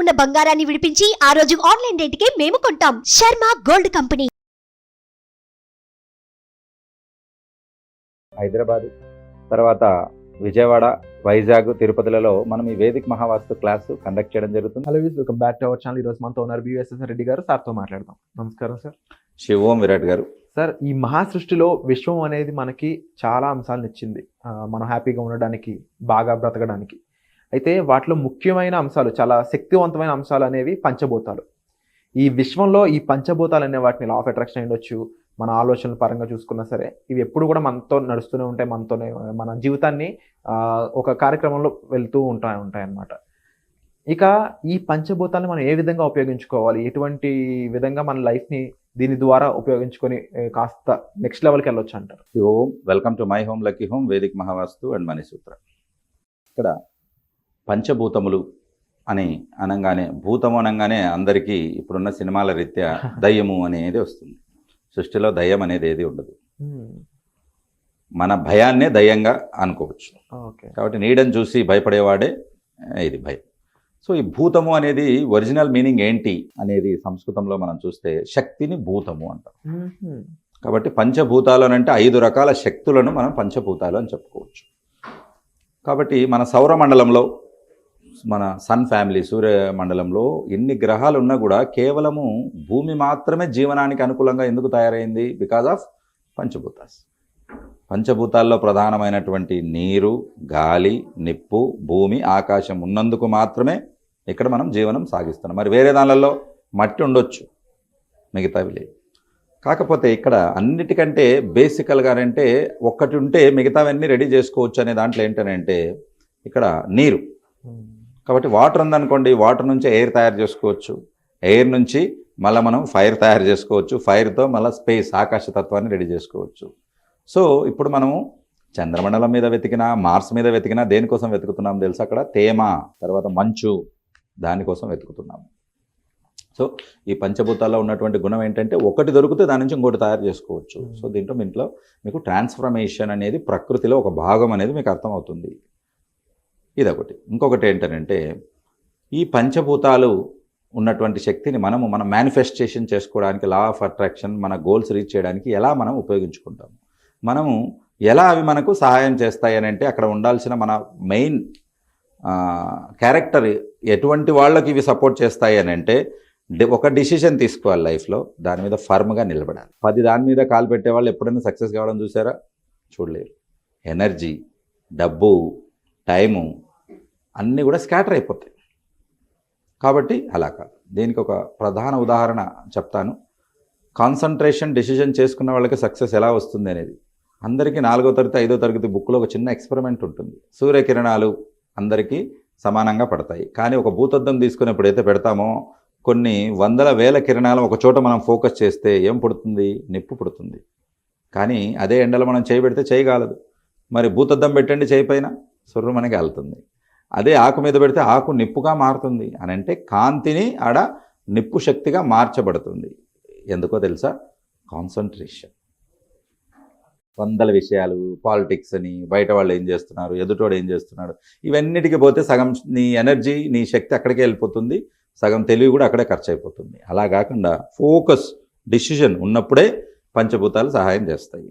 ఉన్న బంగారాన్ని విడిపించి ఆ రోజు ఆన్లైన్ రేటుకే మేము కొంటాం. Sharma gold company. హైదరాబాద్ తర్వాత విజయవాడ వైజాగ్ తిరుపతిలలో మనం ఈ వేదిక మహావాస్తు క్లాసు కండక్ట్ చేయడం జరుగుతుంది. Hello వీస్ welcome back to our channel. ఈరోజు మనతో ఉన్నారు బిఎస్ఎస్ రెడ్డి గారు. సార్తో మాట్లాడదాం. నమస్కారం సార్. శివోం విరాట్ గారు. సార్ ఈ మహాసృష్టిలో విశ్వం అనేది మనకి చాలా అంశాలను ఇచ్చింది. మనం హ్యాపీగా ఉండడానికి బాగా బ్రతకడానికి. అయితే వాటిలో ముఖ్యమైన అంశాలు చాలా శక్తివంతమైన అంశాలు అనేవి పంచభూతాలు. ఈ విశ్వంలో ఈ పంచభూతాలు అనే వాటిని లా ఆఫ్ అట్రాక్షన్ అయ్యొచ్చు మన ఆలోచనల పరంగా చూసుకున్నా సరే. ఇవి ఎప్పుడు కూడా మనతో నడుస్తూనే ఉంటాయి మనతోనే మన జీవితాన్ని ఒక కార్యక్రమంలో వెళ్తూ ఉంటాయి ఉంటాయి అన్నమాట ఇక ఈ పంచభూతాలను మనం ఏ విధంగా ఉపయోగించుకోవాలి? ఎటువంటి విధంగా మన లైఫ్ని దీని ద్వారా ఉపయోగించుకొని కాస్త నెక్స్ట్ లెవెల్కి వెళ్ళొచ్చు అంటారు? శివోం welcome to my home lucky home వేదిక మహావాస్తు అండ్ మణిసూత్ర ఇక్కడ పంచభూతములు అని అనగానే భూతము అనగానే అందరికీ ఇప్పుడున్న సినిమాల రీత్యా దయ్యము అనేది వస్తుంది. సృష్టిలో దయ్యం అనేది ఏది ఉండదు. మన భయాన్నే దయ్యంగా అనుకోవచ్చు. కాబట్టి నీడని చూసి భయపడేవాడే ఇది భయం. సో ఈ భూతము అనేది ఒరిజినల్ మీనింగ్ ఏంటి అనేది సంస్కృతంలో మనం చూస్తే శక్తిని భూతము అంటాం. కాబట్టి పంచభూతాలు అంటే ఐదు రకాల శక్తులను మనం పంచభూతాలు అని చెప్పుకోవచ్చు. కాబట్టి మన సౌరమండలంలో మన సన్ ఫ్యామిలీ సూర్య మండలంలో ఎన్ని గ్రహాలు ఉన్నా కూడా కేవలము భూమి మాత్రమే జీవనానికి అనుకూలంగా ఎందుకు తయారైంది? బికాజ్ ఆఫ్ పంచభూతాస్ పంచభూతాల్లో ప్రధానమైనటువంటి నీరు గాలి నిప్పు భూమి ఆకాశం ఉన్నందుకు మాత్రమే ఇక్కడ మనం జీవనం సాగిస్తున్నాం. మరి వేరే దానిలలో మట్టి ఉండొచ్చు మిగతావి లేవు. కాకపోతే ఇక్కడ అన్నిటికంటే బేసికల్గానంటే ఒక్కటి ఉంటే మిగతావన్నీ రెడీ చేసుకోవచ్చు అనే దాంట్లో ఏంటనంటే ఇక్కడ నీరు. కాబట్టి వాటర్ ఉందనుకోండి వాటర్ నుంచి ఎయిర్ తయారు చేసుకోవచ్చు. ఎయిర్ నుంచి మళ్ళీ మనం ఫైర్ తయారు చేసుకోవచ్చు. ఫైర్తో మళ్ళీ స్పేస్ ఆకాశతత్వాన్ని రెడీ చేసుకోవచ్చు. సో ఇప్పుడు మనము చంద్రమండలం మీద వెతికినా మార్స్ మీద వెతికినా దేనికోసం వెతుకుతున్నాం తెలుసు అక్కడ? తేమ తర్వాత మంచు దానికోసం వెతుకుతున్నాము సో ఈ పంచభూతాల్లో ఉన్నటువంటి గుణం ఏంటంటే ఒకటి దొరికితే దాని నుంచి ఇంకోటి తయారు చేసుకోవచ్చు. సో దీంట్లో ఇంట్లో మీకు ట్రాన్స్ఫర్మేషన్ అనేది ప్రకృతిలో ఒక భాగం అనేది మీకు అర్థమవుతుంది. ఇదొకటి. ఇంకొకటి ఏంటంటే ఈ పంచభూతాలు ఉన్నటువంటి శక్తిని మనము మన మేనిఫెస్టేషన్ చేసుకోవడానికి లా ఆఫ్ అట్రాక్షన్ మన గోల్స్ రీచ్ చేయడానికి ఎలా మనం ఉపయోగించుకుంటాము మనము ఎలా అవి మనకు సహాయం చేస్తాయి అని అంటే అక్కడ ఉండాల్సిన మన మెయిన్ క్యారెక్టర్ ఎటువంటి వాళ్ళకి ఇవి సపోర్ట్ చేస్తాయి అని అంటే ఒక డిసిషన్ తీసుకోవాలి లైఫ్లో దాని మీద ఫర్మ్గా నిలబడాలి. పది దాని మీద కాలు పెట్టే వాళ్ళు ఎప్పుడైనా సక్సెస్ కావడం చూసారా? చూడలేరు. ఎనర్జీ డబ్బు టైము అన్నీ కూడా స్కాటర్ అయిపోతాయి. కాబట్టి అలా కాదు. దీనికి ఒక ప్రధాన ఉదాహరణ చెప్తాను. కాన్సన్ట్రేషన్ డెసిషన్ చేసుకున్న వాళ్ళకి సక్సెస్ ఎలా వస్తుంది అనేది. అందరికీ నాలుగో తరగతి ఐదో తరగతి బుక్లో ఒక చిన్న ఎక్స్పెరిమెంట్ ఉంటుంది. సూర్యకిరణాలు అందరికీ సమానంగా పడతాయి. కానీ ఒక భూతద్దం తీసుకుని ఎప్పుడైతే పెడతామో కొన్ని వందల వేల కిరణాలు ఒక చోట మనం ఫోకస్ చేస్తే ఏం పుడుతుంది? నిప్పు పుడుతుంది. కానీ అదే ఎండలో మనం చేయి పెడితే చేయగలదు మరి భూతద్దం పెట్టండి చేయి పైన సుర్రు మనకి వెళ్తుంది అదే ఆకు మీద పెడితే ఆకు నిప్పుగా మారుతుంది అని అంటే కాంతిని ఆడ నిప్పు శక్తిగా మార్చబడుతుంది. ఎందుకో తెలుసా? కాన్సన్ట్రేషన్. వందల విషయాలు పాలిటిక్స్ అని బయట వాళ్ళు ఏం చేస్తున్నారు ఎదుటోడు ఏం చేస్తున్నాడు ఇవన్నిటికీ పోతే సగం నీ ఎనర్జీ నీ శక్తి అక్కడికే వెళ్ళిపోతుంది సగం తెలివి కూడా అక్కడే ఖర్చు అయిపోతుంది అలా కాకుండా ఫోకస్ డిసిషన్ ఉన్నప్పుడే పంచభూతాలు సహాయం చేస్తాయి.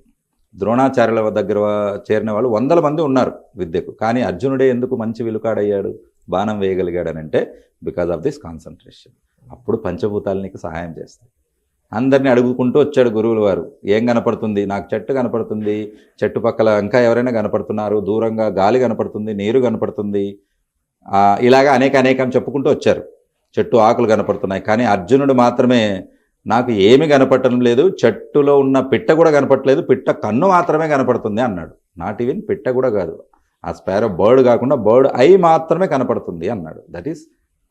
ద్రోణాచార్యుల దగ్గర చేరిన వాళ్ళు వందల మంది ఉన్నారు విద్యకు. కానీ అర్జునుడే ఎందుకు మంచి విలుకాడయ్యాడు? బాణం వేయగలిగాడనంటే బికాజ్ ఆఫ్ దిస్ కాన్సన్ట్రేషన్ అప్పుడు పంచభూతాలు నీకు సహాయం చేస్తాయి. అందరిని అడుగుకుంటూ వచ్చాడు గురువుల వారు. ఏం కనపడుతుంది? నాకు చెట్టు కనపడుతుంది. చెట్టు పక్కల ఇంకా ఎవరైనా కనపడుతున్నారు? దూరంగా గాలి కనపడుతుంది నీరు కనపడుతుంది. ఇలాగ ఇలాగా అనేక అనేకం చెప్పుకుంటూ వచ్చారు. చెట్టు ఆకులు కనపడుతున్నాయి. కానీ అర్జునుడు మాత్రమే నాకు ఏమీ కనపడటం లేదు చెట్టులో ఉన్న పిట్ట కూడా కనపడలేదు పిట్ట కన్ను మాత్రమే కనపడుతుంది అన్నాడు. నాట్ ఈవెన్ పిట్ట కూడా కాదు. ఆ స్పారో బర్డ్ కాకుండా బర్డ్ ఐ మాత్రమే కనపడుతుంది అన్నాడు. దట్ ఈస్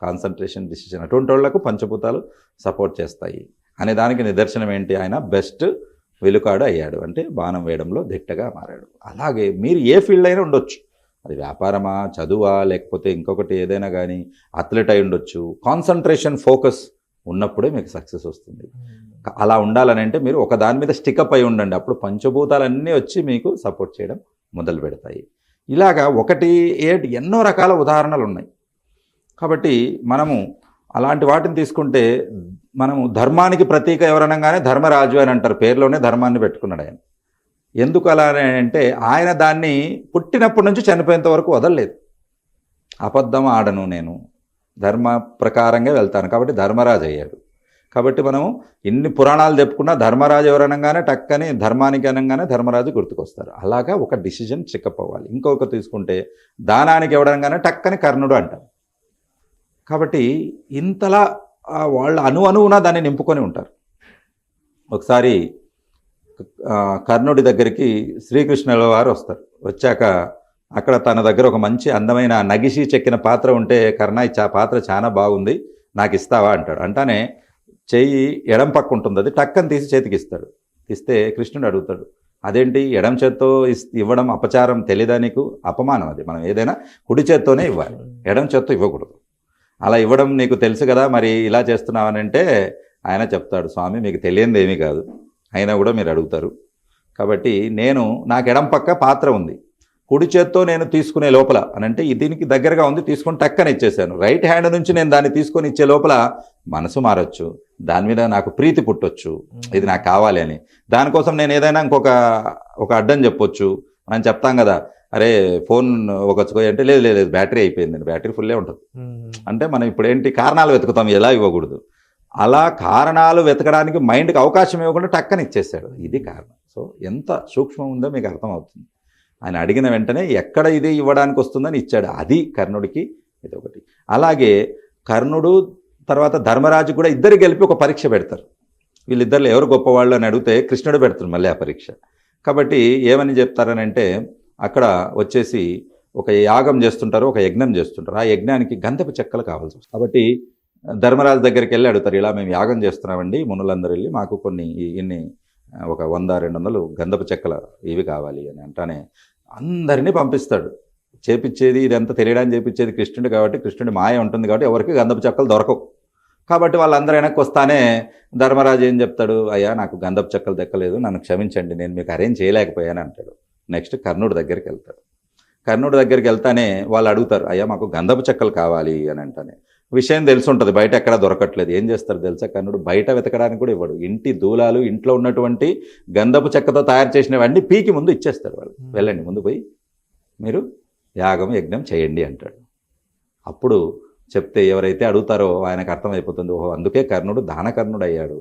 కాన్సన్ట్రేషన్ డిసిషన్ అటువంటి వాళ్ళకు పంచభూతాలు సపోర్ట్ చేస్తాయి. అనే దానికి నిదర్శనం ఏంటి? ఆయన బెస్ట్ వెలుకాడు అయ్యాడు. అంటే బాణం వేయడంలో దిట్టగా మారాడు. అలాగే మీరు ఏ ఫీల్డ్ అయినా ఉండొచ్చు. అది వ్యాపారమా చదువా లేకపోతే ఇంకొకటి ఏదైనా కానీ అథ్లెట్ అయి ఉండొచ్చు. కాన్సన్ట్రేషన్ ఫోకస్ ఉన్నప్పుడే మీకు సక్సెస్ వస్తుంది. అలా ఉండాలని అంటే మీరు ఒక దాని మీద స్టికప్ అయి ఉండండి. అప్పుడు పంచభూతాలన్నీ వచ్చి మీకు సపోర్ట్ చేయడం మొదలు పెడతాయి. ఇలాగా ఒకటి ఏటి ఎన్నో రకాల ఉదాహరణలు ఉన్నాయి. కాబట్టి మనము అలాంటి వాటిని తీసుకుంటే మనము ధర్మానికి ప్రతీక ఎవరనగానే ధర్మరాజు అని అంటారు. పేరులోనే ధర్మాన్ని పెట్టుకున్నాడు ఆయన. ఎందుకు అలా అంటే ఆయన దాన్ని పుట్టినప్పటి నుంచి చనిపోయేంత వరకు వదలలేదు. అబద్ధం ఆడను నేను. ధర్మ ప్రకారంగా వెళ్తాను. కాబట్టి ధర్మరాజు అయ్యాడు. కాబట్టి మనం ఇన్ని పురాణాలు చెప్పుకున్నా ధర్మరాజు ఎవరనగానే టక్కని ధర్మానికి అనగానే ధర్మరాజు గుర్తుకొస్తారు. అలాగా ఒక డిసిజన్ చెకప్ అవ్వాలి ఇంకొక తీసుకుంటే దానానికి ఎవడనగానే టక్కని కర్ణుడు అంటారు. కాబట్టి ఇంతలా వాళ్ళు వాళ్ళ అణు అణువున దాన్ని నింపుకొని ఉంటారు. ఒకసారి కర్ణుడి దగ్గరికి శ్రీకృష్ణుల వారు వస్తారు. వచ్చాక అక్కడ తన దగ్గర ఒక మంచి అందమైన నగిసి చెక్కిన పాత్ర ఉంటే కర్ణ ఆ చా పాత్ర చాలా బాగుంది నాకు ఇస్తావా? అంటాడు. అంటానే చెయ్యి ఎడం పక్క ఉంటుంది అది టక్కని తీసి చేతికి ఇస్తాడు. ఇస్తే కృష్ణుడు అడుగుతాడు అదేంటి ఎడం చేత్తో ఇస్- ఇవ్వడం అపచారం తెలియదా నీకు? అపమానం అది మనం ఏదైనా కుడి చేత్తోనే ఇవ్వాలి ఎడం చేత్తో ఇవ్వకూడదు. అలా ఇవ్వడం నీకు తెలుసు కదా మరి ఇలా చేస్తున్నావని అంటే ఆయన చెప్తాడు స్వామి మీకు తెలియంది ఏమీ కాదు అయినా కూడా మీరు అడుగుతారు. కాబట్టి నేను నాకు ఎడం పక్క పాత్ర ఉంది కుడి చేత్తో నేను తీసుకునే లోపల అని అంటే దీనికి దగ్గరగా ఉంది తీసుకొని టక్కన ఇచ్చేసాను రైట్ హ్యాండ్ నుంచి నేను దాన్ని తీసుకొని ఇచ్చే లోపల మనసు మారచ్చు దాని మీద నాకు ప్రీతి పుట్టొచ్చు ఇది నాకు కావాలి అని. దానికోసం నేను ఏదైనా ఇంకొక ఒక అడ్డం చెప్పొచ్చు మనం చెప్తాం కదా. అరే ఫోన్ ఒక అంటే లేదు లేదు లేదు బ్యాటరీ అయిపోయింది బ్యాటరీ ఫుల్లే ఉంటుంది. అంటే మనం ఇప్పుడు ఏంటి కారణాలు వెతుకుతాం ఎలా ఇవ్వకూడదు. అలా కారణాలు వెతకడానికి మైండ్కి అవకాశం ఇవ్వకుండా టక్కన ఇచ్చేసాడు ఇది కారణం. సో ఎంత సూక్ష్మం ఉందో మీకు అర్థమవుతుంది. ఆయన అడిగిన వెంటనే ఎక్కడ ఇది ఇవ్వడానికి వస్తుందని ఇచ్చాడు. అది కర్ణుడికి ఇది ఒకటి. అలాగే కర్ణుడు తర్వాత ధర్మరాజు కూడా ఇద్దరు గెలిపి ఒక పరీక్ష పెడతారు. వీళ్ళిద్దరు ఎవరు గొప్పవాళ్ళు అని అడిగితే కృష్ణుడు పెడతారు మళ్ళీ ఆ పరీక్ష. కాబట్టి ఏమని చెప్తారనంటే అక్కడ వచ్చేసి ఒక యాగం చేస్తుంటారు ఒక యజ్ఞం చేస్తుంటారు. ఆ యజ్ఞానికి గంధపు చెక్కలు కావాల్సి వస్తుంది కాబట్టి ధర్మరాజు దగ్గరికి వెళ్ళి అడుగుతారు ఇలా మేము యాగం చేస్తున్నామండి మునులందరూ వెళ్ళి మాకు కొన్ని ఇన్ని ఒక వంద రెండు వందలు గంధపు చెక్కల ఇవి కావాలి అని అంటానే అందరినీ పంపిస్తాడు. చేపించేది ఇదంతా తెలియడానికి చేపించేది కృష్ణుడు కాబట్టి కృష్ణుడి మాయ ఉంటుంది కాబట్టి ఎవరికి గంధపు చెక్కలు దొరకవు. కాబట్టి వాళ్ళందరూ వెనక్కి వస్తానే ధర్మరాజు ఏం చెప్తాడు? అయ్యా నాకు గంధపు చెక్కలు దక్కలేదు నన్ను క్షమించండి నేను మీకు అరేంజ్ చేయలేకపోయాను అంటాడు. నెక్స్ట్ కర్ణుడి దగ్గరికి వెళ్తాడు. కర్ణుడి దగ్గరికి వెళ్తానే వాళ్ళు అడుగుతారు అయ్యా మాకు గంధపు చెక్కలు కావాలి అని అంటానే. విషయం తెలిసి ఉంటుంది బయట ఎక్కడ దొరకట్లేదు. ఏం చేస్తారు తెలుసా? కర్ణుడు బయట వెతకడానికి కూడా ఇవ్వడు. ఇంటి దూలాలు ఇంట్లో ఉన్నటువంటి గంధపు చెక్కతో తయారు చేసినవన్నీ పీకి ముందు ఇచ్చేస్తారు వాళ్ళు వెళ్ళండి ముందు పోయి మీరు యాగం యజ్ఞం చేయండి అంటాడు. అప్పుడు చెప్తే ఎవరైతే అడుగుతారో ఆయనకు అర్థమైపోతుంది. ఓహో అందుకే కర్ణుడు దానకర్ణుడు అయ్యాడు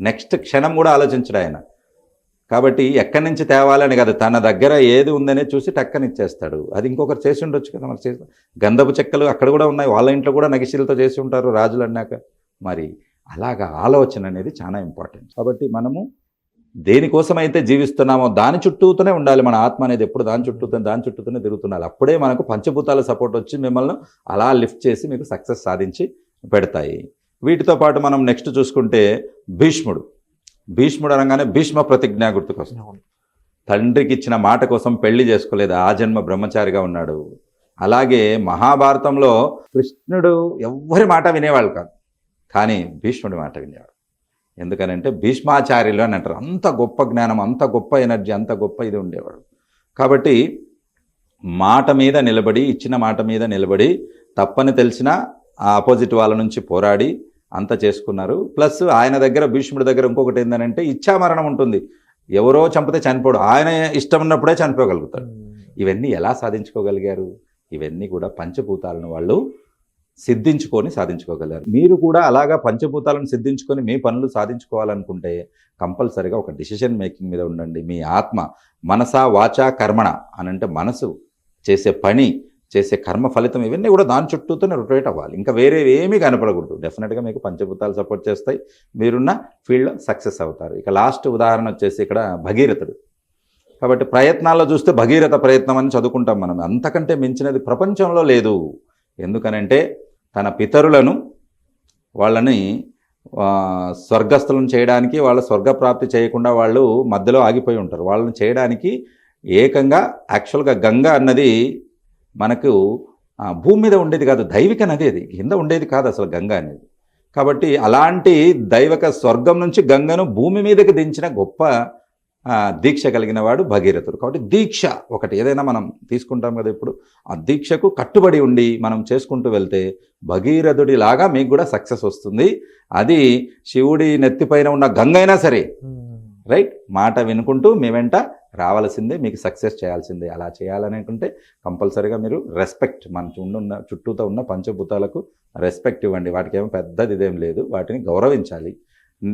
నెక్స్ట్ క్షణం కూడా ఆలోచించడు ఆయన. కాబట్టి ఎక్కడి నుంచి తేవాలని కాదు తన దగ్గర ఏది ఉందనే చూసి టక్కని ఇచ్చేస్తాడు అది ఇంకొకరు చేసి ఉండొచ్చు కదా మరి చేసి. గంధపు చెక్కలు అక్కడ కూడా ఉన్నాయి వాళ్ళ ఇంట్లో కూడా నగిశీలతో చేసి ఉంటారు రాజులు అన్నాక. మరి అలాగా ఆలోచన అనేది చాలా ఇంపార్టెంట్. కాబట్టి మనము దేనికోసమైతే జీవిస్తున్నామో దాని చుట్టూతోనే ఉండాలి. మన ఆత్మ అనేది ఎప్పుడు దాని చుట్టూతో దాని చుట్టూతోనే తిరుగుతుండాలి అప్పుడే మనకు పంచభూతాల సపోర్ట్ వచ్చి మిమ్మల్ని అలా లిఫ్ట్ చేసి మీకు సక్సెస్ సాధించి పెడతాయి. వీటితో పాటు మనం నెక్స్ట్ చూసుకుంటే భీష్ముడు. భీష్ముడు అనగానే భీష్మ ప్రతిజ్ఞ గుర్తుకొస్తుంది. తండ్రికి ఇచ్చిన మాట కోసం పెళ్ళి చేసుకోలేదు ఆ జన్మ బ్రహ్మచారిగా ఉన్నాడు. అలాగే మహాభారతంలో కృష్ణుడు ఎవ్వరి మాట వినేవాళ్ళు కాదు కానీ భీష్ముడి మాట వినేవాడు. ఎందుకనంటే భీష్మాచార్యులు అని అంటారు అంత గొప్ప జ్ఞానం అంత గొప్ప ఎనర్జీ అంత గొప్ప ఇది ఉండేవాడు. కాబట్టి మాట మీద నిలబడి ఇచ్చిన మాట మీద నిలబడి తప్పని తెలిసిన ఆ ఆపోజిట్ వాళ్ళ నుంచి పోరాడి అంత చేసుకున్నారు. ప్లస్ ఆయన దగ్గర భీష్ముడి దగ్గర ఇంకొకటి ఏంటంటే ఇచ్చామరణం ఉంటుంది. ఎవరో చంపితే చనిపోడు. ఆయన ఇష్టం ఉన్నప్పుడే చనిపోగలుగుతాడు. ఇవన్నీ ఎలా సాధించుకోగలిగారు? ఇవన్నీ కూడా పంచభూతాలను వాళ్ళు సిద్ధించుకొని సాధించుకోగలరు మీరు కూడా అలాగా పంచభూతాలను సిద్ధించుకొని మీ పనులు సాధించుకోవాలనుకుంటే కంపల్సరిగా ఒక డిసిషన్ మేకింగ్ మీద ఉండండి. మీ ఆత్మ మనసా వాచా కర్మణ అని అంటే మనసు చేసే పని చేసే కర్మ ఫలితం ఇవన్నీ కూడా దాని చుట్టూతోనే రొటేట్ అవ్వాలి. ఇంకా వేరే ఏమీ కనపడకూడదు. డెఫినెట్గా మీకు పంచభూతాలు సపోర్ట్ చేస్తాయి. మీరున్న ఫీల్డ్లో సక్సెస్ అవుతారు. ఇక లాస్ట్ ఉదాహరణ వచ్చేసి ఇక్కడ భగీరథుడు. కాబట్టి ప్రయత్నాల్లో చూస్తే భగీరథ ప్రయత్నం అని చదువుకుంటాం మనం. అంతకంటే మించినది ప్రపంచంలో లేదు. ఎందుకనంటే తన పితరులను వాళ్ళని స్వర్గస్థులను చేయడానికి వాళ్ళ స్వర్గప్రాప్తి చేయకుండా వాళ్ళు మధ్యలో ఆగిపోయి ఉంటారు. వాళ్ళని చేయడానికి ఏకంగా యాక్చువల్గా గంగా అన్నది మనకు భూమి మీద ఉండేది కాదు దైవిక నది అది. కింద ఉండేది కాదు అసలు గంగా అనేది. కాబట్టి అలాంటి దైవక స్వర్గం నుంచి గంగను భూమి మీదకి దించిన గొప్ప దీక్ష కలిగిన వాడు భగీరథుడు. కాబట్టి దీక్ష ఒకటి ఏదైనా మనం తీసుకుంటాం కదా ఇప్పుడు. ఆ దీక్షకు కట్టుబడి ఉండి మనం చేసుకుంటూ వెళ్తే భగీరథుడి లాగా మీకు కూడా సక్సెస్ వస్తుంది. అది శివుడి నెత్తిపైన ఉన్న గంగ అయినా సరే. రైట్? మాట వినుకుంటూ మీ వెంట రావాల్సిందే మీకు సక్సెస్ చేయాల్సిందే. అలా చేయాలనుకుంటే కంపల్సరీగా మీరు రెస్పెక్ట్ మన చుండున్న చుట్టూతో ఉన్న పంచభూతాలకు రెస్పెక్ట్ ఇవ్వండి. వాటికి ఏమో పెద్దది ఇదేం లేదు. వాటిని గౌరవించాలి.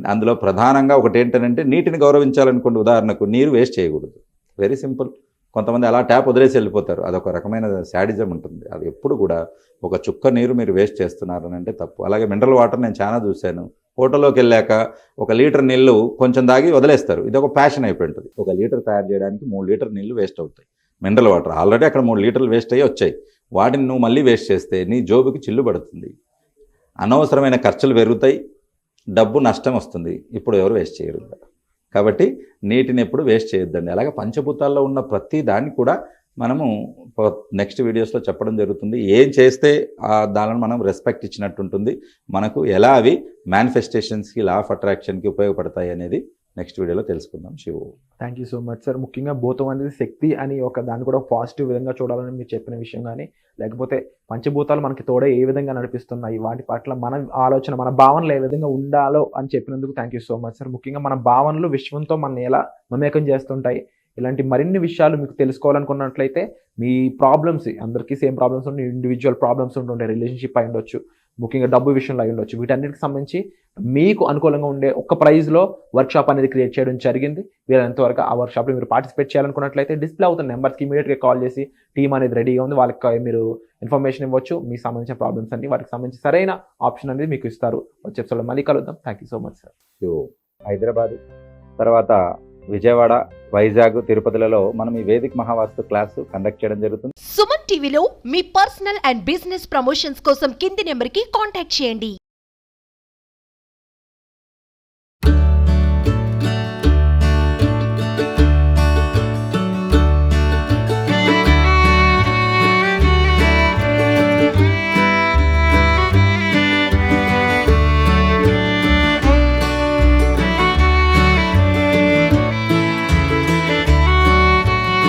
అందులో ప్రధానంగా ఒకటి ఏంటంటే నీటిని గౌరవించాలనుకోండి. ఉదాహరణకు నీరు వేస్ట్ చేయకూడదు. వెరీ సింపుల్ కొంతమంది అలా ట్యాప్ వదిలేసి వెళ్ళిపోతారు. అదొక రకమైన శాడిజం ఉంటుంది. అది ఎప్పుడు కూడా ఒక చుక్క నీరు మీరు వేస్ట్ చేస్తున్నారు అంటే తప్పు. అలాగే మినరల్ వాటర్ నేను చాలా చూశాను. హోటల్లోకి వెళ్ళాక ఒక లీటర్ నీళ్ళు కొంచెం దాగి వదిలేస్తారు. ఇది ఒక ప్యాషన్ అయిపోయి ఉంటుంది ఒక లీటర్ తయారు చేయడానికి మూడు లీటర్ నీళ్ళు వేస్ట్ అవుతాయి. మినరల్ వాటర్ ఆల్రెడీ అక్కడ మూడు లీటర్లు వేస్ట్ అయ్యి వచ్చాయి. వాటిని నువ్వు మళ్ళీ వేస్ట్ చేస్తే నీ జోబుకి చిల్లు పడుతుంది. అనవసరమైన ఖర్చులు పెరుగుతాయి. డబ్బు నష్టం వస్తుంది. ఇప్పుడు ఎవరు వేస్ట్ చేయరు. కాబట్టి నీటిని ఎప్పుడు వేస్ట్ చేయొద్దండి. అలాగే పంచభూతాల్లో ఉన్న ప్రతి దాన్ని కూడా మనము నెక్స్ట్ వీడియోస్లో చెప్పడం జరుగుతుంది. ఏం చేస్తే ఆ దానిని మనం రెస్పెక్ట్ ఇచ్చినట్టు ఉంటుంది మనకు ఎలా అవి మేనిఫెస్టేషన్స్కి లా ఆఫ్ అట్రాక్షన్కి ఉపయోగపడతాయి అనేది నెక్స్ట్ వీడియోలో తెలుసుకుందాం. Shivu. Thank you so much sir ముఖ్యంగా భూతం అనేది శక్తి అని ఒక దాన్ని కూడా పాజిటివ్ విధంగా చూడాలని మీరు చెప్పిన విషయం కానీ లేకపోతే పంచభూతాలు మనకి తోడే ఏ విధంగా నడిపిస్తున్నాయి వాటి పట్ల మన ఆలోచన మన భావనలు ఏ విధంగా ఉండాలో అని చెప్పినందుకు thank you so much sir ముఖ్యంగా మన భావనలు విశ్వంతో మన ఎలా మమేకం చేస్తుంటాయి ఇలాంటి మరిన్ని విషయాలు మీకు తెలుసుకోవాలనుకున్నట్లయితే మీ ప్రాబ్లమ్స్ అందరికీ సేమ్ ప్రాబ్లమ్స్ ఉండే ఇండివిజువల్ ప్రాబ్లమ్స్ ఉంటుంటాయి రిలేషన్షిప్ అయి ఉండొచ్చు. ముఖ్యంగా డబ్బు విషయంలో అయి ఉండొచ్చు. వీటన్నిటికి సంబంధించి మీకు అనుకూలంగా ఉండే ఒక్క ప్రైజ్లో వర్క్షాప్ అనేది క్రియేట్ చేయడం జరిగింది. వీరంతవరకు ఆ వర్క్షాప్లో మీరు పార్టిసిపేట్ చేయాలనుకున్నట్లయితే డిస్ప్లే అవుతున్న నెంబర్స్కి ఇమీడియట్గా కాల్ చేసి టీమ్ అనేది రెడీగా ఉంది. వాళ్ళకి మీరు ఇన్ఫర్మేషన్ ఇవ్వచ్చు. మీకు సంబంధించిన ప్రాబ్లమ్స్ అన్ని వాటికి సంబంధించి సరైన ఆప్షన్ అనేది మీకు ఇస్తారు. వచ్చే మళ్ళీ కలుద్దాం. Thank you so much sir Hyderabad. తర్వాత విజయవాడ వైజాగ్ తిరుపతిలలో మనం ఈ వేదిక మహావాస్తు క్లాసు కండక్ట్ చేయడం జరుగుతుంది. సుమన్ టీవీలో మీ పర్సనల్ అండ్ బిజినెస్ ప్రమోషన్స్ కోసం కింది నెంబర్కి కాంటాక్ట్ చేయండి.